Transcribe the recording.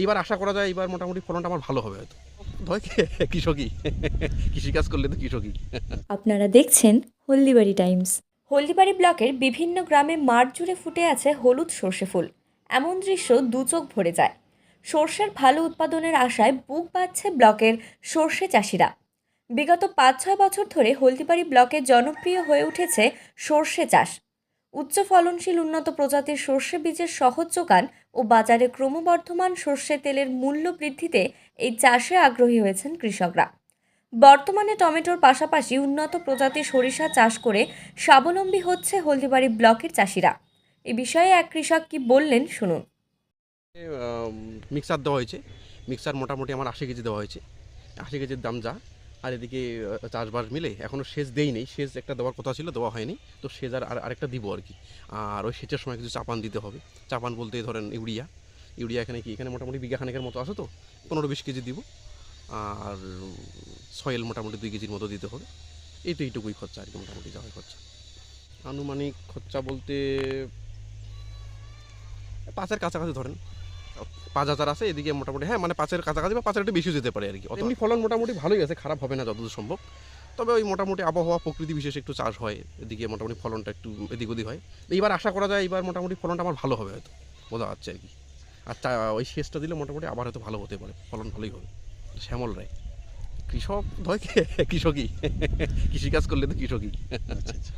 এইবার আশা করা যায় এবার মোটামুটি ফলনটা আমার ভালো হবে হয়তো। কৃষকই। কৃষিকাজ করলে তো কৃষকই। আপনারা দেখছেন হলদিবাড়ি টাইমস। হলদিবাড়ি ব্লকের বিভিন্ন গ্রামে মাঠ জুড়ে ফুটে আছে হলুদ সর্ষে ফুল। এমন দৃশ্য দু চোখ ভরে যায়। সর্ষের ভালো উৎপাদনের আশায় বুক বাঁধছে ব্লকের সর্ষে চাষিরা। বিগত পাঁচ ছয় বছর ধরে হলদিবাড়ি ব্লকে জনপ্রিয় হয়ে উঠেছে সর্ষে চাষ। উচ্চ ফলনশীল উন্নত প্রজাতির সর্ষে বীজের সহজ যোগান ও বাজারে ক্রমবর্ধমান সর্ষে তেলের মূল্য বৃদ্ধিতে এই চাষে আগ্রহী হয়েছেন কৃষকরা। বর্তমানে টমেটোর পাশাপাশি উন্নত প্রজাতির সরিষা চাষ করে স্বাবলম্বী হচ্ছে হলদিবাড়ি ব্লকের চাষিরা। এ বিষয়ে এক কৃষক কি বললেন শুনুন। মিক্সার দেওয়া হয়েছে। মিক্সার মোটামুটি আমার আশি কেজি দেওয়া হয়েছে। আশি কেজির দাম যা। আর এদিকে চাষবাস মিলে এখনও সেচ দেই নেই। সেচ একটা দেওয়ার কথা ছিল, দেওয়া হয়নি। তো সেচ আর, আর- আরেকটা দিব আর কি। আর ওই সেচের সময় কিছু চাপান দিতে হবে। চাপান বলতে ধরেন ইউরিয়া। ইউরিয়া এখানে কি, এখানে মোটামুটি বিঘা খানেকের মতো আছে তো? পনেরো বিশ কেজি দিব। আর সয়েল মোটামুটি দুই কেজির মতো দিতে হবে। এই তো এইটুকুই খরচা আর কি, মোটামুটি যা হয় খরচা। আনুমানিক খরচা বলতে, পাঁচের কাছাকাছি ধরেন। পাঁচ হাজার আছে এদিকে মোটামুটি হ্যাঁ মানে পাঁচের কাছাকাছি বা পাঁচের একটু বেশি যেতে পারে আর কি। এমনি ফলন মোটামুটি ভালোই আছে খারাপ হবে না যতদূর সম্ভব। তবে ওই মোটামুটি আবহাওয়া প্রকৃতি বিশেষ একটু চাষ হয় এদিকে মোটামুটি ফলনটা একটু এদিক ওদিক হয়। এইবার আশা করা যায় এবার মোটামুটি ফলনটা আমার ভালো হবে হয়তো বোঝা যাচ্ছে আর কি। আর তা ওই শেষটা দিলে মোটামুটি আবার হয়তো ভালো হতে পারে ফলন ভালোই হবে। শ্যামল রায় কৃষক ধয় কি কৃষকই কৃষিকাজ করলে তো কৃষকই।